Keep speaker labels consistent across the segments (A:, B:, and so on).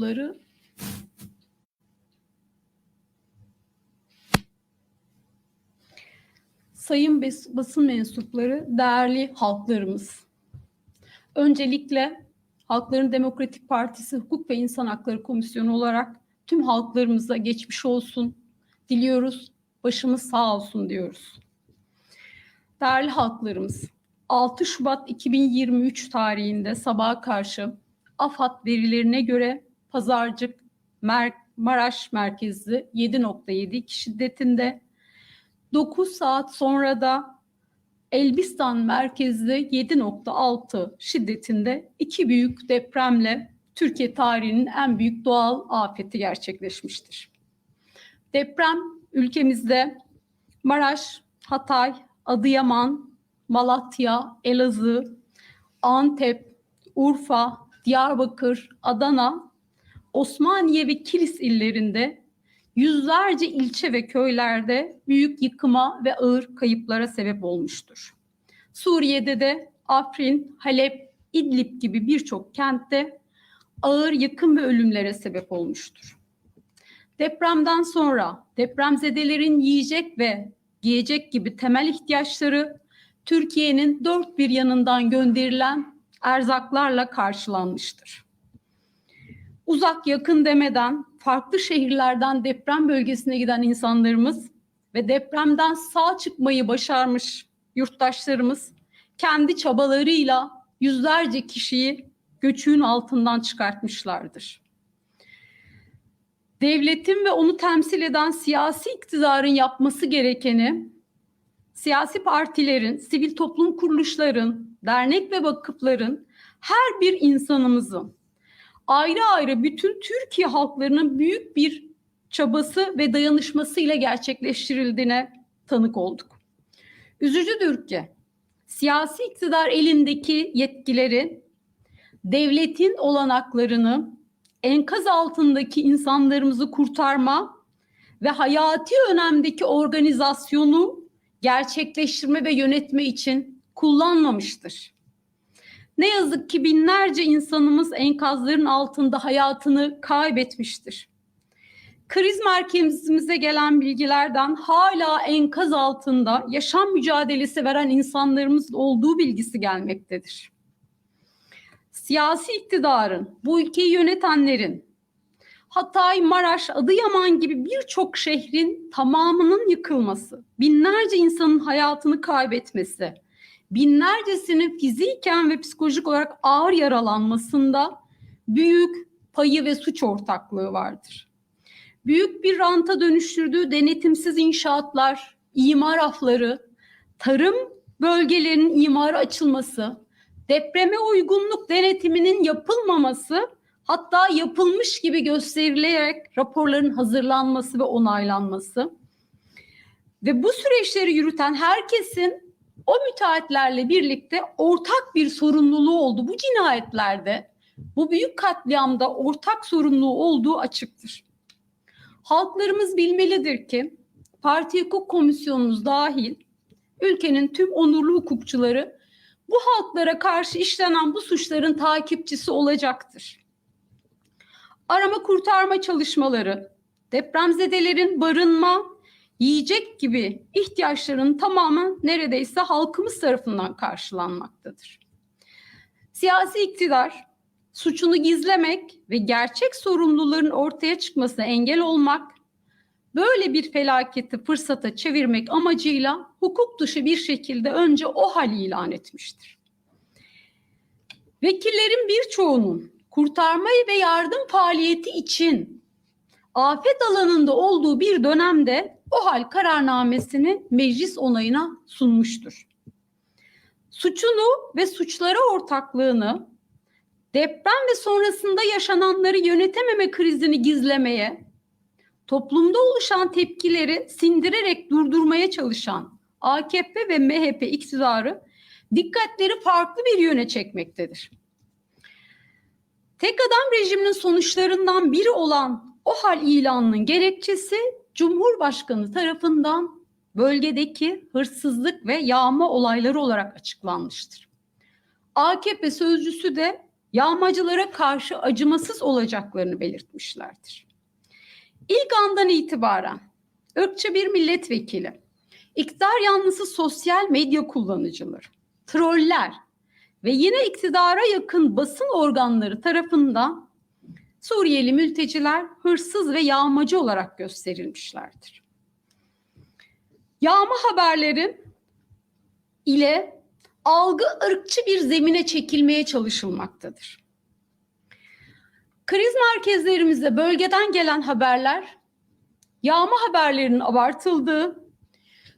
A: mensupları Sayın basın mensupları, değerli halklarımız. Öncelikle Halkların Demokratik Partisi Hukuk ve İnsan Hakları Komisyonu olarak tüm halklarımıza geçmiş olsun diliyoruz. Başımız sağ olsun diyoruz. Değerli halklarımız, 6 Şubat 2023 tarihinde sabaha karşı AFAD verilerine göre Pazarcık Mer- Maraş merkezli 7.7 şiddetinde 9 saat sonra da Elbistan merkezli 7.6 şiddetinde iki büyük depremle Türkiye tarihinin en büyük doğal afeti gerçekleşmiştir. Deprem ülkemizde Maraş, Hatay, Adıyaman, Malatya, Elazığ, Antep, Urfa, Diyarbakır, Adana, Osmaniye ve Kilis illerinde yüzlerce ilçe ve köylerde büyük yıkıma ve ağır kayıplara sebep olmuştur. Suriye'de de Afrin, Halep, İdlib gibi birçok kentte ağır yıkım ve ölümlere sebep olmuştur. Depremden sonra depremzedelerin yiyecek ve giyecek gibi temel ihtiyaçları Türkiye'nin dört bir yanından gönderilen erzaklarla karşılanmıştır. Uzak yakın demeden farklı şehirlerden deprem bölgesine giden insanlarımız ve depremden sağ çıkmayı başarmış yurttaşlarımız kendi çabalarıyla yüzlerce kişiyi göçüğün altından çıkartmışlardır. Devletin ve onu temsil eden siyasi iktidarın yapması gerekeni siyasi partilerin, sivil toplum kuruluşların, dernek ve vakıfların her bir insanımızın ayrı ayrı bütün Türkiye halklarının büyük bir çabası ve dayanışmasıyla gerçekleştirildiğine tanık olduk. Üzücüdür ki siyasi iktidar elindeki yetkileri devletin olanaklarını enkaz altındaki insanlarımızı kurtarma ve hayati önemdeki organizasyonu gerçekleştirme ve yönetme için kullanmamıştır. Ne yazık ki binlerce insanımız enkazların altında hayatını kaybetmiştir. Kriz merkezimize gelen bilgilerden hala enkaz altında yaşam mücadelesi veren insanlarımız olduğu bilgisi gelmektedir. Siyasi iktidarın, bu ülkeyi yönetenlerin, Hatay, Maraş, Adıyaman gibi birçok şehrin tamamının yıkılması, binlerce insanın hayatını kaybetmesi, binlercesinin fiziken ve psikolojik olarak ağır yaralanmasında büyük payı ve suç ortaklığı vardır. Büyük bir ranta dönüştürdüğü denetimsiz inşaatlar, imar afları, tarım bölgelerinin imarı açılması, depreme uygunluk denetiminin yapılmaması, hatta yapılmış gibi gösterilerek raporların hazırlanması ve onaylanması ve bu süreçleri yürüten herkesin o müteahhitlerle birlikte ortak bir sorumluluğu oldu. Bu cinayetlerde, bu büyük katliamda ortak sorumluluğu olduğu açıktır. Halklarımız bilmelidir ki Parti Hukuk Komisyonumuz dahil ülkenin tüm onurlu hukukçuları bu halklara karşı işlenen bu suçların takipçisi olacaktır. Arama kurtarma çalışmaları, depremzedelerin barınma, yiyecek gibi ihtiyaçların tamamı neredeyse halkımız tarafından karşılanmaktadır. Siyasi iktidar suçunu gizlemek ve gerçek sorumluların ortaya çıkmasına engel olmak, böyle bir felaketi fırsata çevirmek amacıyla hukuk dışı bir şekilde önce o hal ilan etmiştir. Vekillerin birçoğunun kurtarma ve yardım faaliyeti için afet alanında olduğu bir dönemde o hal kararnamesini meclis onayına sunmuştur. Suçunu ve suçlara ortaklığını deprem ve sonrasında yaşananları yönetememe krizini gizlemeye, toplumda oluşan tepkileri sindirerek durdurmaya çalışan AKP ve MHP iktidarı dikkatleri farklı bir yöne çekmektedir. Tek adam rejiminin sonuçlarından biri olan o hal ilanının gerekçesi Cumhurbaşkanı tarafından bölgedeki hırsızlık ve yağma olayları olarak açıklanmıştır. AKP sözcüsü de yağmacılara karşı acımasız olacaklarını belirtmişlerdir. İlk andan itibaren ırkçı bir milletvekili, iktidar yanlısı sosyal medya kullanıcıları, troller ve yine iktidara yakın basın organları tarafından Suriyeli mülteciler hırsız ve yağmacı olarak gösterilmişlerdir. Yağma haberleri ile algı ırkçı bir zemine çekilmeye çalışılmaktadır. Kriz merkezlerimizde bölgeden gelen haberler, yağma haberlerinin abartıldığı,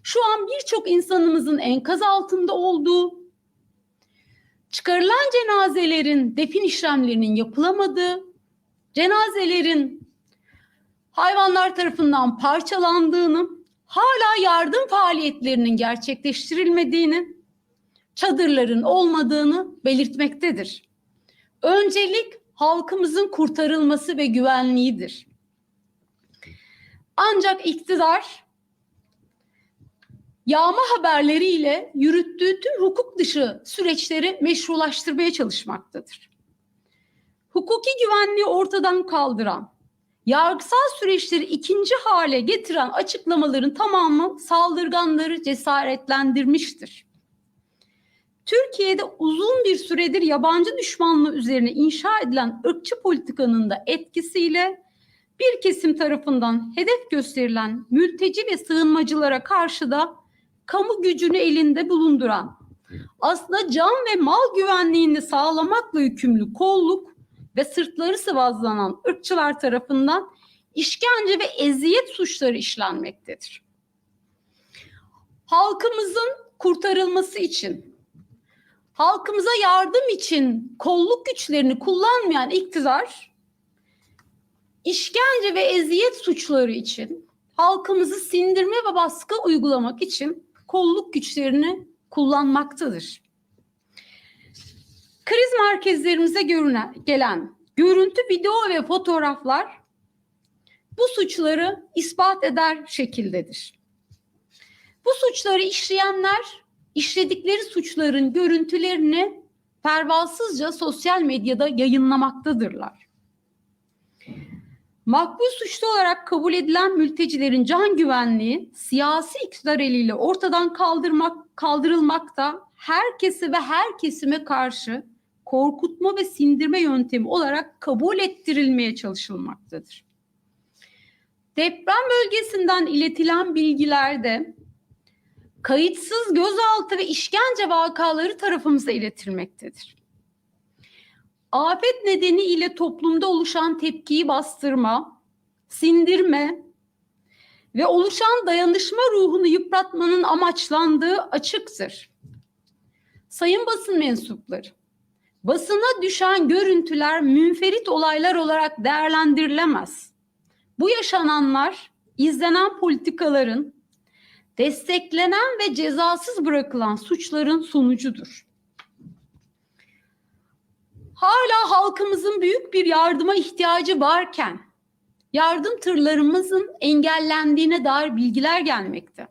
A: şu an birçok insanımızın enkaz altında olduğu, çıkarılan cenazelerin defin işlemlerinin yapılamadığı, cenazelerin hayvanlar tarafından parçalandığını, hala yardım faaliyetlerinin gerçekleştirilmediğini, çadırların olmadığını belirtmektedir. Öncelik halkımızın kurtarılması ve güvenliğidir. Ancak iktidar yağma haberleriyle yürüttüğü tüm hukuk dışı süreçleri meşrulaştırmaya çalışmaktadır. Hukuki güvenliği ortadan kaldıran, yargısal süreçleri ikinci hale getiren açıklamaların tamamı saldırganları cesaretlendirmiştir. Türkiye'de uzun bir süredir yabancı düşmanlığı üzerine inşa edilen ırkçı politikanın da etkisiyle bir kesim tarafından hedef gösterilen mülteci ve sığınmacılara karşı da kamu gücünü elinde bulunduran aslında can ve mal güvenliğini sağlamakla yükümlü kolluk ve sırtları sıvazlanan ırkçılar tarafından işkence ve eziyet suçları işlenmektedir. Halkımızın kurtarılması için halkımıza yardım için kolluk güçlerini kullanmayan iktidar işkence ve eziyet suçları için halkımızı sindirme ve baskı uygulamak için kolluk güçlerini kullanmaktadır. Kriz merkezlerimize görünen, gelen görüntü, video ve fotoğraflar bu suçları ispat eder şekildedir. Bu suçları işleyenler işledikleri suçların görüntülerini pervasızca sosyal medyada yayınlamaktadırlar. Makbul suçlu olarak kabul edilen mültecilerin can güvenliği siyasi iktidar eliyle ortadan kaldırmak kaldırılmakta herkese ve her kesime karşı korkutma ve sindirme yöntemi olarak kabul ettirilmeye çalışılmaktadır. Deprem bölgesinden iletilen bilgilerde kayıtsız gözaltı ve işkence vakaları tarafımıza iletilmektedir. Afet nedeniyle toplumda oluşan tepkiyi bastırma, sindirme ve oluşan dayanışma ruhunu yıpratmanın amaçlandığı açıktır. Sayın basın mensupları, basına düşen görüntüler münferit olaylar olarak değerlendirilemez. Bu yaşananlar izlenen politikaların desteklenen ve cezasız bırakılan suçların sonucudur. Hala halkımızın büyük bir yardıma ihtiyacı varken yardım tırlarımızın engellendiğine dair bilgiler gelmekte.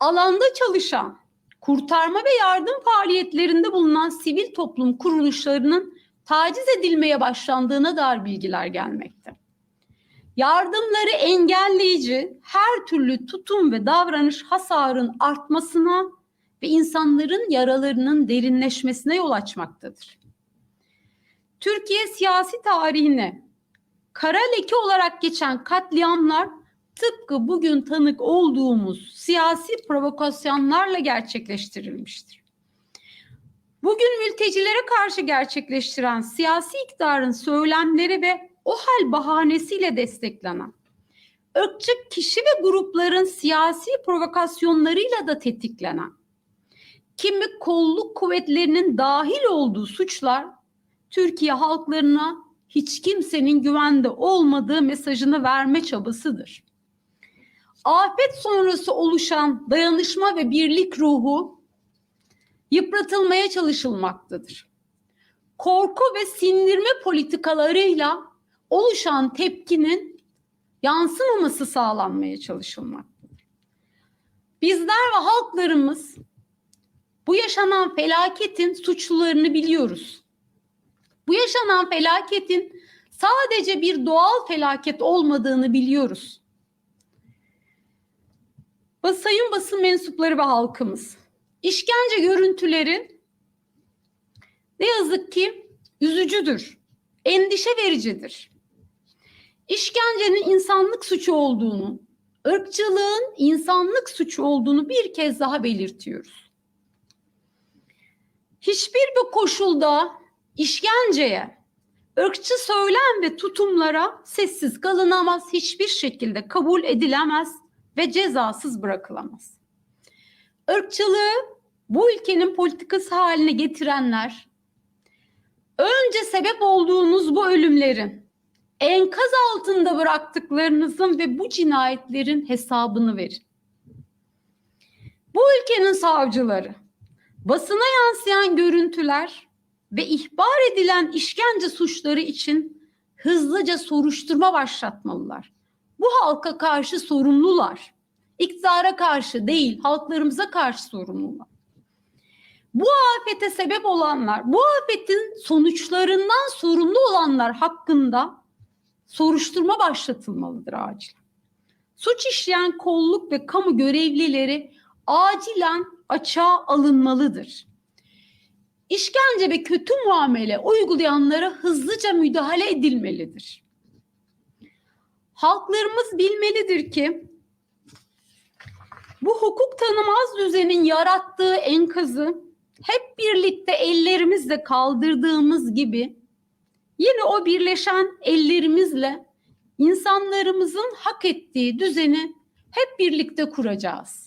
A: Alanda çalışan, kurtarma ve yardım faaliyetlerinde bulunan sivil toplum kuruluşlarının taciz edilmeye başlandığına dair bilgiler gelmekte. Yardımları engelleyici her türlü tutum ve davranış hasarın artmasına ve insanların yaralarının derinleşmesine yol açmaktadır. Türkiye siyasi tarihine kara leke olarak geçen katliamlar tıpkı bugün tanık olduğumuz siyasi provokasyonlarla gerçekleştirilmiştir. Bugün mültecilere karşı gerçekleştiren siyasi iktidarın söylemleri ve o hal bahanesiyle desteklenen ırkçı kişi ve grupların siyasi provokasyonlarıyla da tetiklenen kimi kolluk kuvvetlerinin dahil olduğu suçlar Türkiye halklarına hiç kimsenin güvende olmadığı mesajını verme çabasıdır. Afet sonrası oluşan dayanışma ve birlik ruhu yıpratılmaya çalışılmaktadır. Korku ve sindirme politikalarıyla oluşan tepkinin yansımaması sağlanmaya çalışılmaktadır. Bizler ve halklarımız bu yaşanan felaketin suçlularını biliyoruz. Bu yaşanan felaketin sadece bir doğal felaket olmadığını biliyoruz. Sayın basın mensupları ve halkımız, işkence görüntüleri ne yazık ki üzücüdür, endişe vericidir. İşkencenin insanlık suçu olduğunu, ırkçılığın insanlık suçu olduğunu bir kez daha belirtiyoruz. Hiçbir bir koşulda işkenceye, ırkçı söylem ve tutumlara sessiz kalınamaz, hiçbir şekilde kabul edilemez ve cezasız bırakılamaz. Irkçılığı bu ülkenin politikası haline getirenler, önce sebep olduğunuz bu ölümlerin, enkaz altında bıraktıklarınızın ve bu cinayetlerin hesabını verin. Bu ülkenin savcıları, basına yansıyan görüntüler ve ihbar edilen işkence suçları için hızlıca soruşturma başlatmalılar. Bu halka karşı sorumlular. İktidara karşı değil, halklarımıza karşı sorumlular. Bu afete sebep olanlar, bu afetin sonuçlarından sorumlu olanlar hakkında soruşturma başlatılmalıdır acilen. Suç işleyen kolluk ve kamu görevlileri acilen açığa alınmalıdır. İşkence ve kötü muamele uygulayanlara hızlıca müdahale edilmelidir. Halklarımız bilmelidir ki bu hukuk tanımaz düzenin yarattığı enkazı hep birlikte ellerimizle kaldırdığımız gibi yine o birleşen ellerimizle insanlarımızın hak ettiği düzeni hep birlikte kuracağız.